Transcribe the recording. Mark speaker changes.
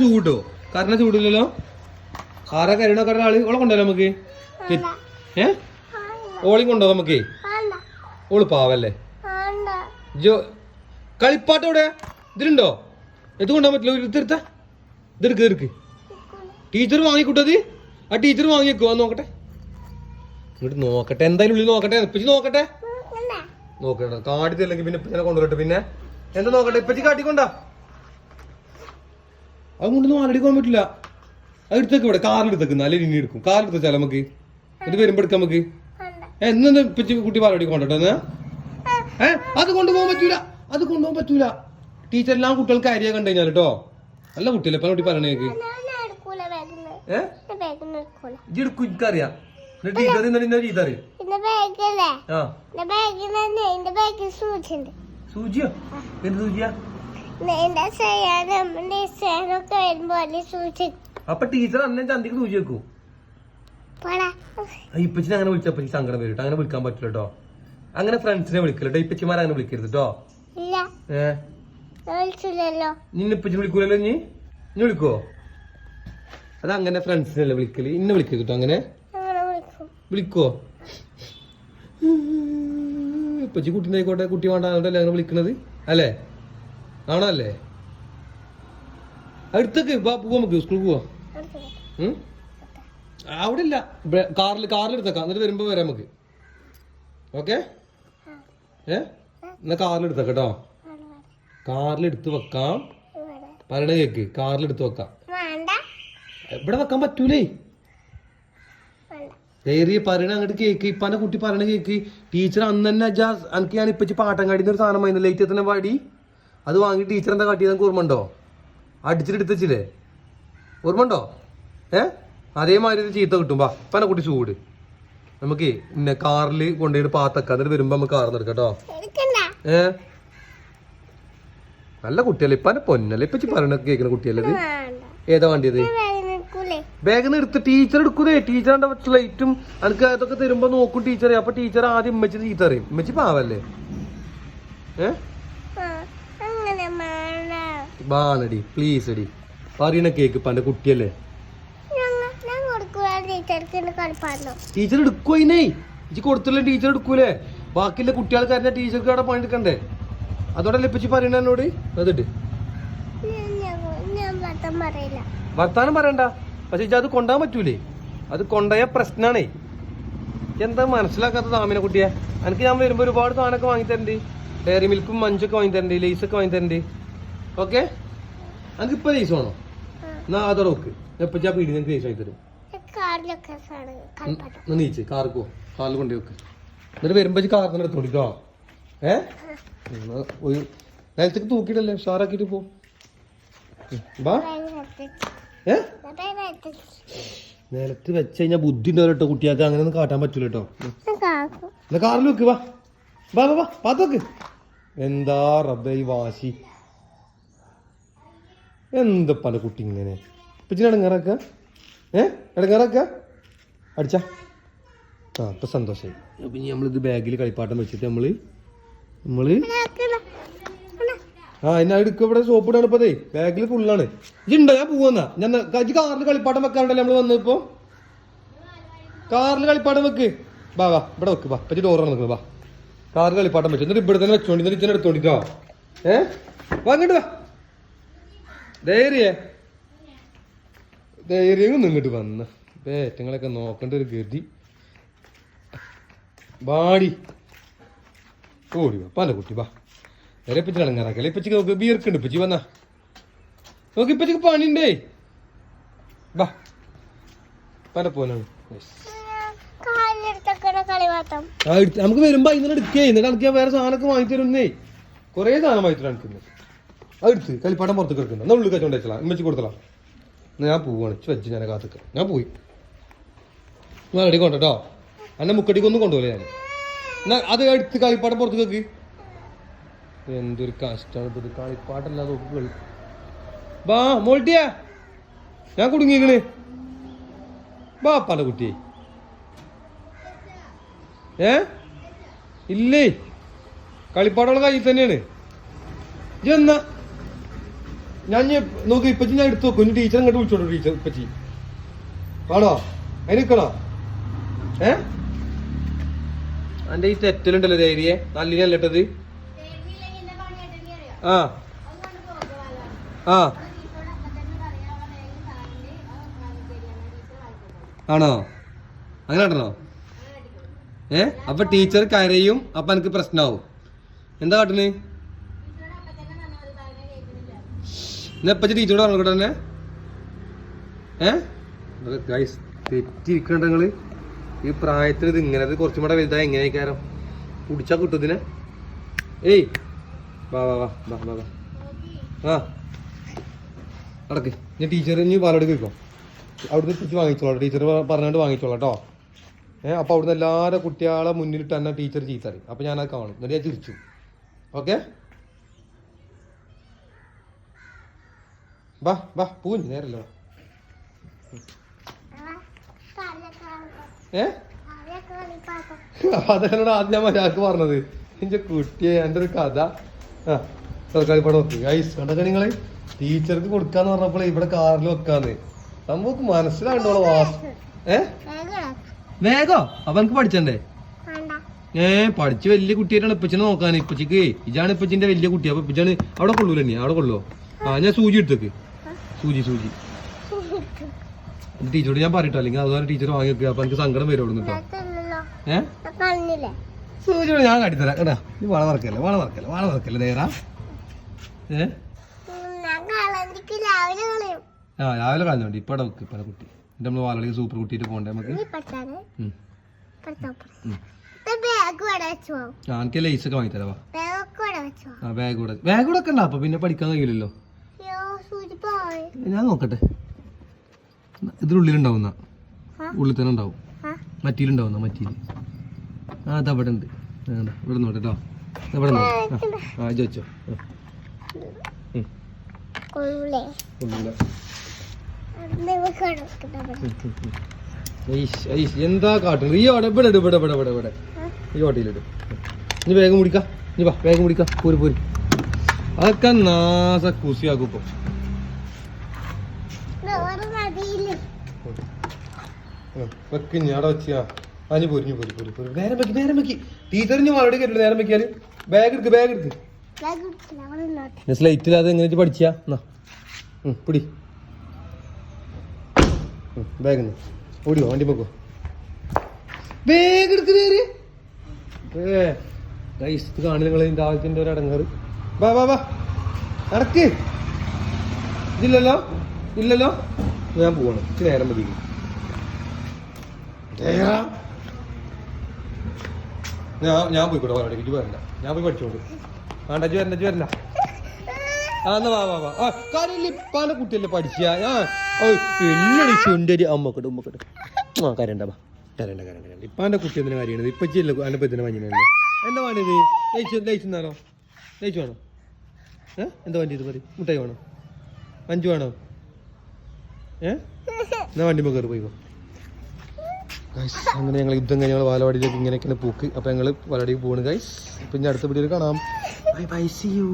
Speaker 1: ചൂട്ടോ കരണ ചൂടില്ലല്ലോ? ആരാ കരുണ കരുണ ആൾ? ഓളെ കൊണ്ടുവരാം നമുക്ക്? ഏ? ഓളി കൊണ്ടോ നമുക്ക്? ഓൾ പാവല്ലേ? ജോ കളിപ്പാട്ടം ഇവിടെ ഇതിലുണ്ടോ? ഇത് കൊണ്ടുപോകാൻ പറ്റില്ല. ഒരു എടുത്തെടുത്ത ഇതെടുക്ക് ഇതെടുക്ക് ടീച്ചർ വാങ്ങിക്കൂട്ടത് ആ ടീച്ചർ വാങ്ങിയേക്കോ? അത് നോക്കട്ടെ. ഇങ്ങോട്ട് നോക്കട്ടെ. എന്തായാലും ഉള്ളിൽ നോക്കട്ടെ. ഇപ്പച്ചി നോക്കട്ടെ. നോക്കട്ടെ കാട്ടിത്തല്ലെങ്കിൽ പിന്നെ ഇപ്പച്ചനെ കൊണ്ടുവരട്ടെ. പിന്നെ? എന്താ നോക്കട്ടെ? ഇപ്പച്ചി കാട്ടിക്കൊണ്ടാ? അത് കൊണ്ടൊന്നും ആരടിക്കാൻ പറ്റില്ല. അത് എടുത്തേക്ക് ഇവിടെ കാറിലെടുത്തേക്ക് നല്ല ഇനി എടുക്കും. കാറിൽ വെച്ചാൽ നമുക്ക്. ഇത് വരുമ്പോ എടുക്കാം നമുക്ക്. എന്നു പിച്ച് കുട്ടി പാലടി കൊണ്ടോ എന്നാ ഏ അത് കൊണ്ടുപോകാൻ പറ്റൂല. അത് കൊണ്ടുപോകാൻ പറ്റൂല. ടീച്ചർ എല്ലാം കുട്ടികൾക്ക് അരിയ കണ്ടു കഴിഞ്ഞാൽ കേട്ടോ നല്ല കുട്ടിയല്ലേ? ഇപ്പൊ കുട്ടി പറയണേക്ക് ഏഹ് എടുക്കും എനിക്കറിയാം. ടീച്ചർ ഇന്നലെ അറിയും? സൂചിയോ? എന്ത് സൂചിയാ? അപ്പൊ ടീച്ചർ അന്നെ ചന്തിക്ക് സൂചി വെക്കൂ. ഇപ്പച്ചിനെ അങ്ങനെ വിളിച്ചപ്പോ സങ്കടം വരും കേട്ടോ. അങ്ങനെ വിളിക്കാൻ പറ്റില്ല കേട്ടോ. അങ്ങനെ ഫ്രണ്ട്സിനെ വിളിക്കില്ല കേട്ടോ. ഇപ്പച്ചിമാരെ അങ്ങനെ വിളിക്കരുത് കേട്ടോ.
Speaker 2: ഇല്ല.
Speaker 1: ഏ?
Speaker 2: വിളിച്ചില്ലല്ലോ.
Speaker 1: നിന്നെ ഇപ്പച്ചി വിളിക്കൂലല്ലോ നീ നീ വിളിക്കുവോ അത് അങ്ങനെ ഫ്രണ്ട്സിനല്ലേ വിളിക്കൽ? ഇന്നെ വിളിക്കരുത് കേട്ടോ അങ്ങനെ.
Speaker 2: അങ്ങനെ വിളിക്കും.
Speaker 1: വിളിക്കുവോ ഇപ്പച്ചി കുട്ടീനെ ആയിക്കോട്ടെ കുട്ടി വേണ്ടാണ്ടല്ലേ അങ്ങനെ വിളിക്കണത്? അല്ലേ? ആണോ അടുത്തൊക്കെ വാ പോവാ നമുക്ക്. സ്കൂളിൽ പോവാ? അവിടെ ഇല്ല കാറിൽ കാറിൽ എടുത്തേക്കാം. എന്നിട്ട് വരുമ്പോ വരാം നമുക്ക്. ഓക്കെ? ഏ? എന്നാ കാറിൽ എടുത്തേക്കാം കേട്ടോ. കാറിൽ എടുത്ത് വെക്കാം. പറയണ കേക്ക്. കാറിൽ എടുത്ത് വെക്കാം. ഇവിടെ വെക്കാൻ പറ്റൂലേ? ഡയറി പറയണ അങ്ങോട്ട് കേക്ക്. ഇപ്പാന്റെ കുട്ടി പറയണ കേക്ക്. ടീച്ചർ അന്ന് തന്നെ അജാ എനിക്ക് ഞാൻ ഇപ്പച്ചി പാട്ടം കാടിന്ന് ഒരു സാധനം ലേറ്റ് എത്തുന്ന പാടി അത് വാങ്ങി ടീച്ചർ എന്താ കാട്ടിയത്? നമുക്ക് ഓർമ്മ ഉണ്ടോ അടിച്ചിട്ട് എടുത്തച്ചില്ലേ ഓർമ്മ ഉണ്ടോ ഏ? അതേമാതിരി ഒരു ചീത്ത കിട്ടും. വാ ഇപ്പാനെ കുട്ടി ചൂട്. നമുക്ക് പിന്നെ കാറിൽ കൊണ്ടുപോയിട്ട് പാത്തക്ക എന്നിട്ട് വരുമ്പോ നമുക്ക് കാറിൽ എടുക്കാം കേട്ടോ.
Speaker 2: എടുക്കണ്ട
Speaker 1: ഏ? നല്ല കുട്ടിയല്ലേ? ഇപ്പാന്റെ പൊന്നല്ലേ? ഇപ്പൊ പറയണ കേൾക്കുന്ന കുട്ടിയല്ലേ ഇത്? ഏതാ വേണ്ടിയത്? ബാഗിൽ എടുത്ത് ടീച്ചർ എടുക്കൂലേ? ടീച്ചറിന്റെ ലൈറ്റും എനിക്ക് അതൊക്കെ തരുമ്പോ നോക്കും ടീച്ചറെ അപ്പൊ ടീച്ചർ ആദ്യം ഉമ്മച്ചി ചീത്ത അറിയും ഉമ്മച്ചി പാവല്ലേ? ഏ?
Speaker 2: ആ, അങ്ങനെ വേണ്ട
Speaker 1: ബാണടി പ്ലീസ് അടി പറയണ കേക്ക് പണ്ട് കുട്ടിയല്ലേ? ടീച്ചർ എടുക്കുവോ ഇനേ ഇജ്ജ് കൊടുത്തില്ല ടീച്ചർ എടുക്കൂലേ? ബാക്കിയുള്ള കുട്ടികൾക്ക് അറിഞ്ഞ ടീച്ചർക്ക് അവിടെ പണിയെടുക്കണ്ടേ അതോടെ ഇപ്പച്ചി പറയണ എന്നോട്? അതിട്ട് വർത്താനം പറയണ്ട. പക്ഷെ ഇജ്ജ് അത് കൊണ്ടാൻ പറ്റൂലേ? അത് കൊണ്ടുപോയ പ്രശ്നാണേ. എന്താ മനസ്സിലാക്കാത്ത താമിനെ കുട്ടിയെ? എനിക്ക് ഞാൻ വരുമ്പോ ഒരുപാട് സാധനമൊക്കെ വാങ്ങി തരണ്ട് ഡയറി മിൽക്കും മഞ്ചൊക്കെ വാങ്ങി തരണ്ട് ലേസ് ഒക്കെ വാങ്ങി തരണ്ട് ഓക്കെ നമുക്ക് ഇപ്പൊ ലേസ് വേണോ എന്നാ അതോടെ നോക്ക്. എപ്പോ ഞാൻ പീടി നിങ്ങൾക്ക് ലേസ് വാങ്ങി തരും നീച്ച് കാർക്ക് കാറിൽ കൊണ്ടു വെക്ക്. എന്നിട്ട് വരുമ്പോ കാറിൽ നിന്ന് എടുത്തോണ്ടിട്ടോ ഏ? ഒരു നിലത്തേക്ക് തൂക്കിയിട്ടല്ലേ ഉഷാറാക്കിട്ട് പോ. നിലത്ത് വെച്ച്. കഴിഞ്ഞാൽ ബുദ്ധി ഉണ്ടാവും കേട്ടോ കുട്ടികൾക്ക്. അങ്ങനെ ഒന്നും കാട്ടാൻ പറ്റൂല കേട്ടോ എന്നാ കാറിൽ വെക്ക് വാ. വാ വാ വാ പാത്തോക്ക് എന്താ റബ്ബേ ഈ വാശി? എന്തപ്പല്ല കുട്ടി ഇങ്ങനെ? പിന്നെ ഇടങ്ങാറാക്ക ഏ? ഇടങ്ങാറാക്ക അടിച്ച. ആ ഇപ്പം സന്തോഷായി. അപ്പൊ ഇനി നമ്മളിത് ബാഗിൽ കളിപ്പാട്ടം വെച്ചിട്ട് നമ്മൾ നമ്മൾ ആ എന്നാ എടുക്ക ഇവിടെ സോപ്പ് ഇടാണ് ഇപ്പതേ ബാഗിൽ ഫുള്ളാണ് ഇജുണ്ടോ ഞാൻ പോവാന്നാ. ഞാൻ ഇജ്ജ് കാറിൽ കളിപ്പാട്ടം വെക്കാറുണ്ടല്ലോ നമ്മൾ വന്നത് ഇപ്പൊ. കാറിൽ കളിപ്പാട്ടം വെക്ക്. വാ വാ ഇവിടെ വെക്ക് വാ. പറ്റി ഡോറാണ് നിൽക്കുന്നത് വാ. കാറിൽ കളിപ്പാട്ടം വെച്ചു. എന്നിട്ട് ഇവിടെ തന്നെ വെച്ചോണ്ടി എന്നിട്ട് ഇച്ചിനെ എടുത്തോണ്ടിട്ടോ ഏ? വാ അങ്ങോട്ട് വാ. ധൈര്യേ. ധൈര്യം ഇങ്ങോട്ട് വന്ന. ഏറ്റങ്ങളൊക്കെ നോക്കേണ്ട ഒരു ഗതി. ബാടി ഓടി വാ. പല കുട്ടി വാ. നേരെ ഇപ്പച്ചി ഇടങ്ങാറാക്കല്ലേ ഇപ്പച്ചിക്ക് നോക്ക് ബിയർക്കുണ്ട് ഇപ്പച്ചി വന്നാ. നോക്ക് ഇപ്പച്ചിക്ക് പണിണ്ടേ. വാ. പല പോലാണ്. നമുക്ക് വരുമ്പോ ഇന്നലെ എടുക്കേ. ഇന്നലെ എനിക്ക് വേറെ സാധനമൊക്കെ വാങ്ങിത്തരുന്നേ. കുറേ സാധനം വാങ്ങി തരാൻ എടുക്കുന്നത് കളി പടം കളിപ്പാട്ടം പുറത്ത് കിടക്കുന്നു. എന്നാ ഉള്ളിൽ കച്ചോണ്ട് വെച്ചലാ ഇമ്മച്ചി കൊടുത്തലാ ഞാൻ പോവാണ്. ഇച്ച് വെച്ച് ഞാൻ കാത്തുക്ക. ഞാൻ പോയി. ഞാൻ റെഡി കൊണ്ടോ എന്നെ മുക്കടിക്കൊന്നും കൊണ്ടുപോലെ ഞാൻ എന്നാ അത് എടുത്ത് കളിപ്പാടം പുറത്ത് കേക്ക് എന്തൊരു കഷ്ടമാണ് ഇത്. കളിപ്പാട്ടല്ലാതെ ഒക്കെ കളി. ബാ മോൾട്ടിയാ. ഞാൻ കുടുങ്ങിക്കണ് ബാ പല കുട്ടിയെ. ഏ? ഇല്ലേ? കളിപ്പാടുള്ള കയ്യിൽ തന്നെയാണ്. എന്നാ? ഞാൻ നോക്ക് ഇപ്പച്ചി ഞാൻ എടുത്തു നോക്കും. ടീച്ചർ ഇങ്ങോട്ട് വിളിച്ചോളൂ ടീച്ചർ ഇപ്പച്ചി. ആണോ അതിന് ഏ? എന്റെ ഈ തെറ്റലുണ്ടല്ലോ ധൈര്യെ. നല്ല അല്ലട്ടത് ആ. ആ. ആണോ? അങ്ങനെ കേട്ടണോ ഏ? അപ്പൊ ടീച്ചർ കരയും അപ്പൊ എനിക്ക് പ്രശ്നമാവും എന്താ കാട്ടുന്നത് എന്നാ ഇപ്പച്ചി ടീച്ചറോട് പറഞ്ഞോട്ടെ തന്നെ തെറ്റിരിക്കണ്ട നിങ്ങൾ ഈ പ്രായത്തിൽ ഇത് ഇങ്ങനെ കുറച്ചും കൂടെ വലുതായി എങ്ങനെയായിക്കാരം കുടിച്ചാ കിട്ടും ഇതിനെ ഏയ്. വാ വാ വാ വാ വാ വാ. ആ. നടക്ക്. ഞാൻ ടീച്ചർ ഇനി പാലോട് കഴിക്കോ അവിടുന്ന് തിരിച്ച് വാങ്ങിച്ചോളാം ടീച്ചർ പറഞ്ഞുകൊണ്ട് വാങ്ങിച്ചോളാം കേട്ടോ ഏഹ് അപ്പോൾ അവിടുന്ന് എല്ലാവരും കുട്ടികളെ മുന്നിലിട്ട് തന്നെ ടീച്ചർ ചീത്തറി അപ്പോൾ ഞാനത് കാണും. എന്നിട്ട് ഞാൻ ചിരിച്ചു. ഓക്കെ? ബാ ബാ പൂഞ്ഞ് നേരല്ലോ ഏ അതെന്നോട് ആദ്യം ഞാൻ മര്യാദയ്ക്ക് പറഞ്ഞത്. എന്റെ കുട്ടിയെ എന്റെ ഒരു കഥ. ആ തൽക്കാലം ഇവിടെ നോക്കി. ഐസ് കണ്ടൊക്കെ നിങ്ങൾ? ടീച്ചർക്ക് കൊടുക്കാന്ന് പറഞ്ഞപ്പോൾ ഇവിടെ കാറിൽ വെക്കാന്ന്. നമുക്ക് മനസ്സിലാകണ്ടോളെ വാസ് ഏ? വേഗോ? അപ്പൊ എനിക്ക് പഠിച്ചണ്ടേ? ഏ പഠിച്ച് വലിയ കുട്ടിയായിട്ടാണ് ഇപ്പച്ചനെ നോക്കാൻ ഇപ്പച്ചിക്ക് ഇജാണ് ഇപ്പച്ചിന്റെ വലിയ കുട്ടി. അപ്പൊ ഇപ്പച്ചാണ് അവിടെ കൊള്ളൂല്ലേ അവിടെ കൊള്ളുവോ ആ ഞാൻ സൂചി എടുത്തേക്ക്. സൂചി സൂചി. ടീച്ചറോട് ഞാൻ പറയട്ടോ അല്ലെങ്കിൽ അതുപോലെ ടീച്ചർ വാങ്ങി വെക്കുക അപ്പൊ എനിക്ക് സങ്കടം വരും കേട്ടോ സൂചിയോട് ഞാൻ കാട്ടിത്തരാം കേട്ടാ നീ വള വറക്കല്ലേ വള വറക്കല്ലേ വള വറക്കല്ലേ നേരാ ഏ? ആ രാവിലെ കളഞ്ഞോണ്ട് ഇപ്പടെ വെക്ക് ഇപ്പടെ കുട്ടി. എന്റെ നമ്മൾ വാളിക്ക് സൂപ്പർ കുട്ടിയിട്ട് പോണ്ടേ നമുക്ക്? ആ എനിക്ക് ലൈസ് ഒക്കെ വാങ്ങിത്തരാ ബാഗ് കൂടെ ബാഗ് കൂടെ ഒക്കെ ഉണ്ടോ അപ്പൊ പിന്നെ പഠിക്കാൻ കഴിയില്ലല്ലോ ഞാൻ നോക്കട്ടെ. ഇതിനുള്ളിലുണ്ടാവുന്ന? ഉള്ളിൽ തന്നെ ഉണ്ടാവും
Speaker 2: ആ
Speaker 1: മറ്റിയിലുണ്ടാവുന്ന മറ്റിയിൽ ആ അത് അവിടെ ഉണ്ട് ഇവിടെ നോട്ടെ കേട്ടോ ഇവിടെ നോട്ടെ ആ ചോദിച്ചോ എന്താ കാട്ടുന്നത്? ഈ അവിടെ ഇവിടെ ഇവിടെ ഇവിടെ ഇവിടെ ഇവിടെ. ഈ ഓട്ടയിലിടും ഇനി വേഗം കുടിക്കാം. ഇനി വാ വേഗം കുടിക്കാം. പോര് പോര്. അതൊക്കെ നാസ കുസിയാക്കും ഇപ്പൊ. വെക്ക് അവിടെ വെച്ചാ അഞ്ഞു പോരി പോരി പൊരി പൊരി. നേരം വെക്കി നേരം വെക്കി. ടീച്ചറിന് മറുപടി കേട്ടില്ല നേരം വെക്കിയാൽ. ബാഗ് എടുക്ക് ബാഗ് എടുക്ക്.
Speaker 2: ബാഗ്
Speaker 1: ഇല്ലാതെ എങ്ങനെ പഠിച്ചാ? എന്നാ പിടി. ബാഗ് ഓടിയോ വണ്ടി പോക്കോ? ബാഗ് എടുക്കുന്നേര് ഏ ഗൈസ് ഇത് കാണി നിങ്ങൾ ഇതിന്റെ ആവശ്യത്തിന്റെ ഒരു അടങ്ങാറ്. വാ വാ വാ. നടക്ക്. ഇതില്ലല്ലോ? ഇല്ലല്ലോ? ഞാൻ പോവാണ്. ഇച്ചിരി നേരം മതി. ഞാൻ ഞാൻ പോയിക്കോട്ടെ വരണ്ട ഇജു വരണ്ട ഞാൻ പോയി പഠിച്ചോണ്ട് വേണ്ട ഇജ്ജ് വരണ്ട ഇജ്ജ് വരണ്ട. ആ എന്നാ വാ വാ വാ. ആ കാര്യമില്ല ഇപ്പാന്റെ കുട്ടിയല്ലേ പഠിച്ച? ആ എല്ലടി ചുണ്ടരി. അമ്മക്കട്ട് ഉമ്മക്കട്ട് ആ കരണ്ട വാ. കരണ്ട കരണ്ട കരണ്ട ഇപ്പാന്റെ കുട്ടി എന്തിനാ കാര്യമാണ് ഇപ്പൊ ചെല്ല അതിന്റെ പെത്തിന് മഞ്ഞുണ്ട് എന്താ വേണ്ടത്? ലയിച്ചു ലയിച്ചെന്നാലോ ലയിച്ചു വേണോ? ഏ? എന്താ വണ്ടി ഇത് പറയും? മുട്ടായി വേണോ? അഞ്ചു വേണോ? എന്നാ വണ്ടി കയറി പോയിക്കോ ഗൈസ് അങ്ങനെ ഞങ്ങൾ യുദ്ധം കഴിഞ്ഞ് ഞങ്ങൾ വാലവാടിയിലേക്ക് ഇങ്ങനെയൊക്കെയാണ് പൂക്ക്. അപ്പോൾ ഞങ്ങൾ വാലവാടിക്ക് പോകണം ഗൈസ് പിന്നെ അടുത്ത വീഡിയോയിൽ കാണാം. Bye bye U